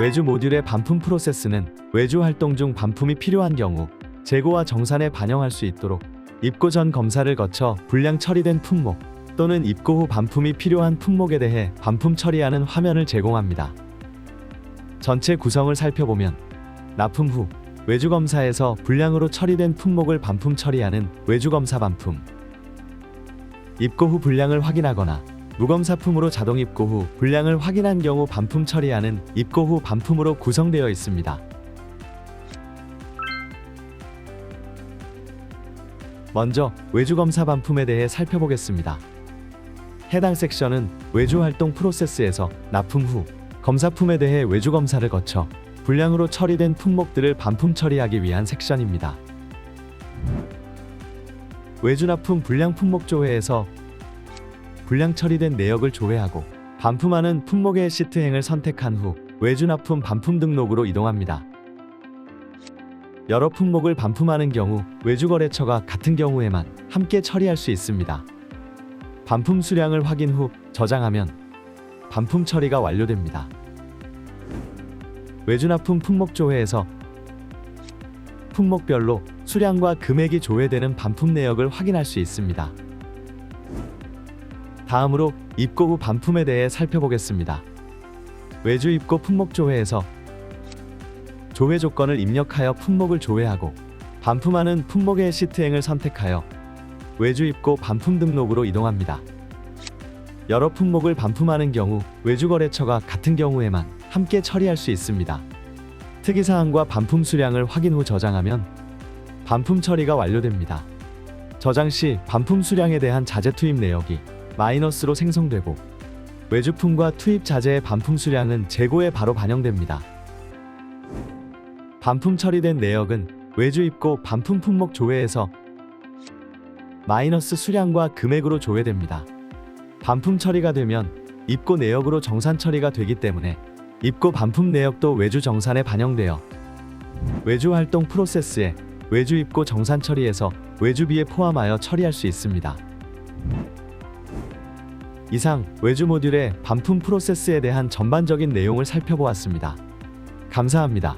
외주 모듈의 반품 프로세스는 외주 활동 중 반품이 필요한 경우 재고와 정산에 반영할 수 있도록 입고 전 검사를 거쳐 불량 처리된 품목 또는 입고 후 반품이 필요한 품목에 대해 반품 처리하는 화면을 제공합니다. 전체 구성을 살펴보면 납품 후 외주 검사에서 불량으로 처리된 품목을 반품 처리하는 외주 검사 반품 입고 후 불량을 확인하거나 무검 사품으로 자동 입고 후 불량을 확인한 경우 반품 처리하는 입고 후 반품으로 구성되어 있습니다. 먼저 외주 검사 반품에 대해 살펴보겠습니다. 해당 섹션은 외주 활동 프로세스에서 납품 후 검사품에 대해 외주 검사를 거쳐 불량으로 처리된 품목들을 반품 처리하기 위한 섹션입니다. 외주 납품 불량 품목 조회에서 불량 처리된 내역을 조회하고 반품하는 품목의 시트행을 선택한 후 외주 납품 반품 등록으로 이동합니다. 여러 품목을 반품하는 경우 외주 거래처가 같은 경우에만 함께 처리할 수 있습니다. 반품 수량을 확인 후 저장하면 반품 처리가 완료됩니다. 외주 납품 품목 조회에서 품목별로 수량과 금액이 조회되는 반품 내역을 확인할 수 있습니다. 다음으로 입고 후 반품에 대해 살펴보겠습니다. 외주 입고 품목 조회에서 조회 조건을 입력하여 품목을 조회하고 반품하는 품목의 시트행을 선택하여 외주 입고 반품 등록으로 이동합니다. 여러 품목을 반품하는 경우 외주 거래처가 같은 경우에만 함께 처리할 수 있습니다. 특이 사항과 반품 수량을 확인 후 저장하면 반품 처리가 완료됩니다. 저장 시 반품 수량에 대한 자재 투입 내역이 마이너스로 생성되고 외주품과 투입 자재의 반품 수량은 재고에 바로 반영됩니다. 반품 처리된 내역은 외주 입고 반품 품목 조회에서 마이너스 수량과 금액으로 조회됩니다. 반품 처리가 되면 입고 내역으로 정산 처리가 되기 때문에 입고 반품 내역도 외주 정산에 반영되어 외주 활동 프로세스에 외주 입고 정산 처리에서 외주비에 포함하여 처리할 수 있습니다. 이상 외주 모듈의 반품 프로세스에 대한 전반적인 내용을 살펴보았습니다. 감사합니다.